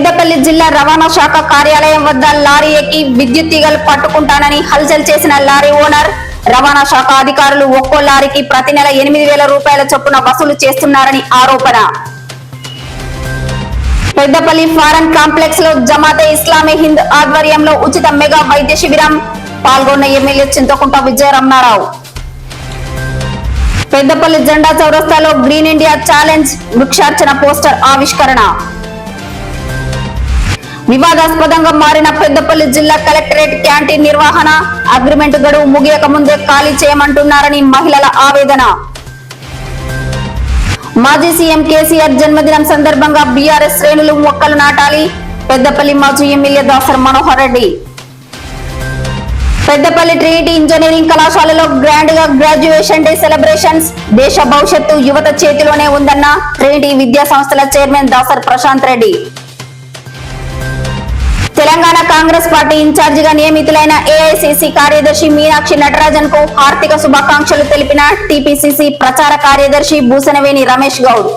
పెద్దపల్లి జిల్లా రవాణా శాఖ కార్యాలయం వద్ద లారీ ఎక్కి విద్యుత్ తీగలు పట్టుకుంటానని హల్చల్ చేసిన లారీ ఓనర్. రవాణా శాఖ అధికారులు ఒక్కో లారీకి ప్రతి నెల ఎనిమిది వేల రూపాయల చొప్పున వసూలు చేస్తున్నారని ఆరోపణ. పెద్దపల్లి ఫారెన్ కాంప్లెక్స్లో జమాతే ఇస్లామీ హింద్ ఆధ్వర్యంలో ఉచిత మెగా వైద్య శిబిరం. పాల్గొన్న ఎమ్మెల్యే చింతకుంట విజయరమణారావు పెద్దపల్లి జెండా చౌరస్తాలో గ్రీన్ ఇండియా ఛాలెంజ్ వృక్షార్చన పోస్టర్ ఆవిష్కరణ. వివాదాస్పదంగా మారిన పెద్దపల్లి జిల్లా కలెక్టరేట్ క్యాంటీన్ నిర్వహణ. అగ్రిమెంట్ గడువు ముగియక ముందే ఖాళీ చేయమంటున్నారని మహిళల ఆవేదన. మాజీ సీఎం కేసీఆర్ జన్మదినం సందర్భంగా బీఆర్ఎస్ శ్రేణులు మొక్కలు నాటాలి. పెద్దపల్లి మాజీ MLA Dasari Manohar Reddy. Peddapalli Trinity engineering కళాశాలలో గ్రాండ్గా గ్రాడ్యుయేషన్ డే సెలబ్రేషన్స్. దేశ భవిష్యత్తు యువత చేతిలోనే ఉందన్న ట్రినిటీ విద్యా సంస్థల chairman Dasari Prashanth Reddy. Congress party ఇన్ఛార్జిగా నియమితులైన ఏఐసిసి కార్యదర్శి మీనాక్షి నటరాజన్కు హార్దిక శుభాకాంక్షలు తెలిపిన టిపిసిసి ప్రచార కార్యదర్శి భూసనవేణి రమేష్ గౌడ్.